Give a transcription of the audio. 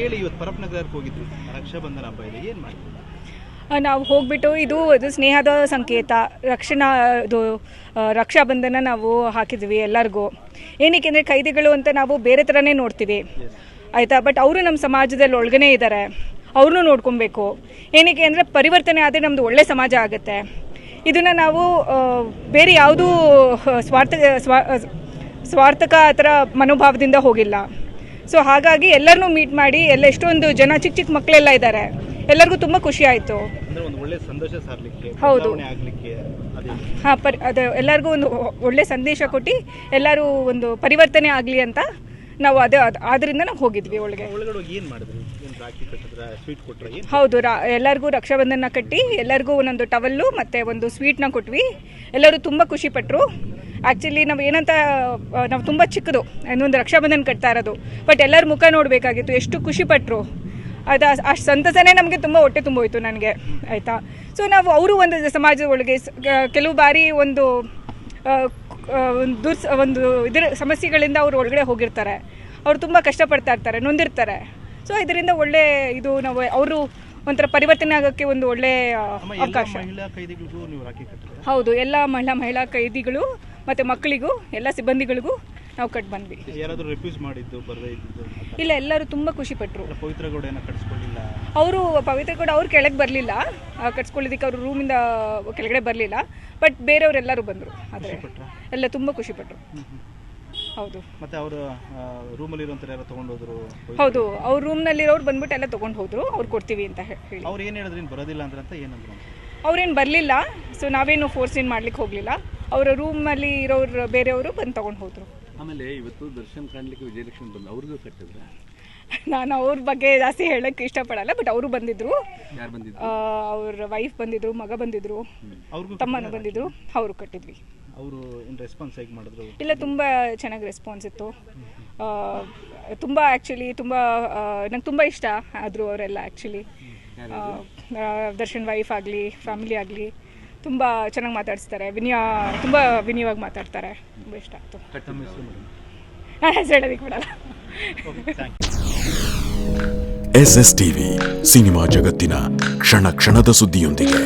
ಹೇಳಿ ಇವತ್ತು ರಕ್ಷಾಬಂಧನ ಹಬ್ಬ ಇದೆ, ಏನು ನಾವು ಹೋಗ್ಬಿಟ್ಟು ಇದು ಅದು ಸ್ನೇಹದ ಸಂಕೇತ, ರಕ್ಷಣಾ, ಇದು ರಕ್ಷಾಬಂಧನ ನಾವು ಹಾಕಿದ್ವಿ ಎಲ್ಲರಿಗೂ. ಏನಕ್ಕೆ ಅಂದರೆ ಖೈದಿಗಳು ಅಂತ ನಾವು ಬೇರೆ ಥರನೇ ನೋಡ್ತೀವಿ. ಆಯಿತಾ? ಬಟ್ ಅವರು ನಮ್ಮ ಸಮಾಜದಲ್ಲಿ ಒಳಗನೇ ಇದ್ದಾರೆ ಅವ್ರನ್ನೂ ನೋಡ್ಕೊಬೇಕು. ಏನಕ್ಕೆ ಅಂದರೆ ಪರಿವರ್ತನೆ ಆದರೆ ನಮ್ಮದು ಒಳ್ಳೆ ಸಮಾಜ ಆಗುತ್ತೆ. ಇದನ್ನು ನಾವು ಬೇರೆ ಯಾವುದೂ ಸ್ವಾರ್ಥ, ಸ್ವಾ, ಸ್ವಾರ್ಥಕ ಆ ಥರ ಮನೋಭಾವದಿಂದ ಹೋಗಿಲ್ಲ. ಸೊ ಹಾಗಾಗಿ ಎಲ್ಲರನ್ನೂ ಮೀಟ್ ಮಾಡಿ ಎಲ್ಲ ಎಷ್ಟೊಂದು ಜನ ಚಿಕ್ಕ ಚಿಕ್ಕ ಮಕ್ಕಳೆಲ್ಲ ಇದ್ದಾರೆ ಎಲ್ಲರಿಗೂ ತುಂಬ ಖುಷಿ ಆಯಿತು. ಹೌದು. ಹಾಂ ಪರಿ ಅದು ಎಲ್ಲರಿಗೂ ಒಂದು ಒಳ್ಳೆ ಸಂದೇಶ ಕೊಟ್ಟು ಎಲ್ಲರೂ ಒಂದು ಪರಿವರ್ತನೆ ಆಗಲಿ ಅಂತ ನಾವು ಅದೇ ಅದು ಆದ್ದರಿಂದ ನಾವು ಹೋಗಿದ್ವಿ ಒಳಗೆ. ಹೌದು ರಾ ಎಲ್ಲರಿಗೂ ರಕ್ಷಾಬಂಧನ ಕಟ್ಟಿ ಎಲ್ಲರಿಗೂ ಒಂದೊಂದು ಟವಲ್ಲು ಮತ್ತು ಒಂದು ಸ್ವೀಟ್ನ ಕೊಟ್ವಿ. ಎಲ್ಲರೂ ತುಂಬ ಖುಷಿಪಟ್ಟರು ಆ್ಯಕ್ಚುಲಿ ನಾವು ಏನಂತ ನಾವು ತುಂಬ ಚಿಕ್ಕದು. ಇನ್ನೊಂದು ರಕ್ಷಾಬಂಧನ ಕಟ್ತಾ ಇರೋದು. ಬಟ್ ಎಲ್ಲರ ಮುಖ ನೋಡಬೇಕಾಗಿತ್ತು. ಎಷ್ಟು ಖುಷಿಪಟ್ಟರು ಅದು ಅಷ್ಟು ಸಂತಸನೇ ನಮಗೆ ತುಂಬ ಹೊಟ್ಟೆ ತುಂಬೋಯ್ತು ನನಗೆ. ಆಯಿತಾ? ಸೊ ನಾವು ಅವರು ಒಂದು ಸಮಾಜದ ಒಳಗೆ ಕೆಲವು ಬಾರಿ ಒಂದು ದುರ್ಸ್ ಒಂದು ಇದರ ಸಮಸ್ಯೆಗಳಿಂದ ಅವರು ಒಳಗಡೆ ಹೋಗಿರ್ತಾರೆ. ಅವರು ತುಂಬ ಕಷ್ಟಪಡ್ತಾ ಇರ್ತಾರೆ ನೊಂದಿರ್ತಾರೆ. ಸೊ ಇದರಿಂದ ಒಳ್ಳೆ ಇದು ನಾವು ಅವರು ಒಂಥರ ಪರಿವರ್ತನೆ ಆಗೋಕ್ಕೆ ಒಂದು ಒಳ್ಳೆ ಅವಕಾಶ. ಹೌದು ಎಲ್ಲ ಮಹಿಳಾ ಮಹಿಳಾ ಕೈದಿಗಳು ಮತ್ತು ಮಕ್ಕಳಿಗೂ ಎಲ್ಲ ಸಿಬ್ಬಂದಿಗಳಿಗೂ ನಾವು ಕಟ್ ಬಂದ್ವಿ. ಯಾರಾದರೂ ರಿಫ್ಯೂಸ್ ಮಾಡಿದ್ದು ಬರದೇ ಇಲ್ಲ ಎಲ್ಲರೂ ತುಂಬ ಖುಷಿಪಟ್ಟರು ಪಟ್ಟರು ಪವಿತ್ರ ಗೌಡ ಏನೋ ಕಟ್ಸ್ಕೊಳ್ಳಿಲ್ಲ? ಅವರು ಪವಿತ್ರ ಗೌಡ ಅವ್ರು ಕೆಳಗೆ ಬರಲಿಲ್ಲ. ಕಟ್ಸ್ಕೊಳ್ಳೋದಕ್ಕೆ ಅವರು ರೂಮಿಂದ ಕೆಳಗಡೆ ಬರಲಿಲ್ಲ. ಬಟ್ ಬೇರೆಯವರೆಲ್ಲರೂ ಬಂದರು. ಆದರೆ? ಎಲ್ಲ ತುಂಬ ಖುಷಿಪಟ್ಟರು ಹೌದು. ಮತ್ತೆ ಅವರು ರೂಮಲ್ಲಿ ಇರುವಂಥವ್ರು ಯಾರೋ ತೊಗೊಂಡೋದ್ರು? ಹೌದು. ಅವ್ರ ರೂಮ್ನಲ್ಲಿರೋರು ಬಂದ್ಬಿಟ್ಟು ಎಲ್ಲ ತಗೊಂಡು ಹೋದ್ರು. ಅವ್ರು ಕೊಡ್ತೀವಿ ಅಂತ ಹೇಳಿ. ಅವ್ರು ಏನು ಹೇಳಿದ್ರು ಬರೋದಿಲ್ಲ ಅಂದ್ರೆ ಅಂತ ಏನಂದ್ರು ಅಂತ? ಅವ್ರೇನು ಬರಲಿಲ್ಲ. ಸೊ ನಾವೇನು ಫೋರ್ಸ್ ಏನು ಮಾಡ್ಲಿಕ್ಕೆ ಹೋಗಲಿಲ್ಲ. ಅವರ ರೂಮಲ್ಲಿ ಇರೋರು ಬೇರೆಯವರು ಬಂದು ತಗೊಂಡು ಹೋದರು. ಆಮೇಲೆ ಇವತ್ತು ದರ್ಶನ್ ಕಾಣಲಿಕ್ಕೆ ವಿಜಯಲಕ್ಷ್ಮಿ ಬಂದು ಅವ್ರಿಗೂ ಕಟ್ಟಿದ್ರೆ ನಾನು ಅವ್ರ ಬಗ್ಗೆ ಜಾಸ್ತಿ ಹೇಳಕ್ಕೆ ಇಷ್ಟಪಡಲ್ಲ ಬಟ್ ಅವರು ಬಂದಿದ್ರು. ಅವ್ರ ವೈಫ್ ಬಂದಿದ್ರು ಮಗ ಬಂದಿದ್ರು ತಮ್ಮನ ತಮ್ಮನೂ ಬಂದಿದ್ರು ಅವರು ಕಟ್ಟಿದ್ವಿ. ಅವರು ರೆಸ್ಪಾನ್ಸ್ ಹೇಗೆ ಮಾಡಿದ್ರು? ಇಲ್ಲ ತುಂಬ ಚೆನ್ನಾಗಿ ರೆಸ್ಪಾನ್ಸ್ ಇತ್ತು. ತುಂಬ ಆ್ಯಕ್ಚುಲಿ ತುಂಬ ನಂಗೆ ತುಂಬ ಇಷ್ಟ ಆದರು ಅವರೆಲ್ಲ ಆ್ಯಕ್ಚುಲಿ ದರ್ಶನ್ ವೈಫ್ ಆಗಲಿ ಫ್ಯಾಮಿಲಿ ಆಗಲಿ. ತುಂಬ ಚೆನ್ನಾಗಿ ಮಾತಾಡಿಸ್ತಾರೆ. ವಿನಯ ತುಂಬ ವಿನಯವಾಗಿ ಮಾತಾಡ್ತಾರೆ. ತುಂಬ ಇಷ್ಟ ಆಯಿತು. ನಾನು ಹೆಸರು ಹೇಳೋದಕ್ಕೆ ಬಿಡಲ್ಲ. Okay thank you S S TV cinema ಜಗತ್ತಿನ ಕ್ಷಣ ಕ್ಷಣದ ಸುದ್ದಿಯೊಂದಿಗೆ.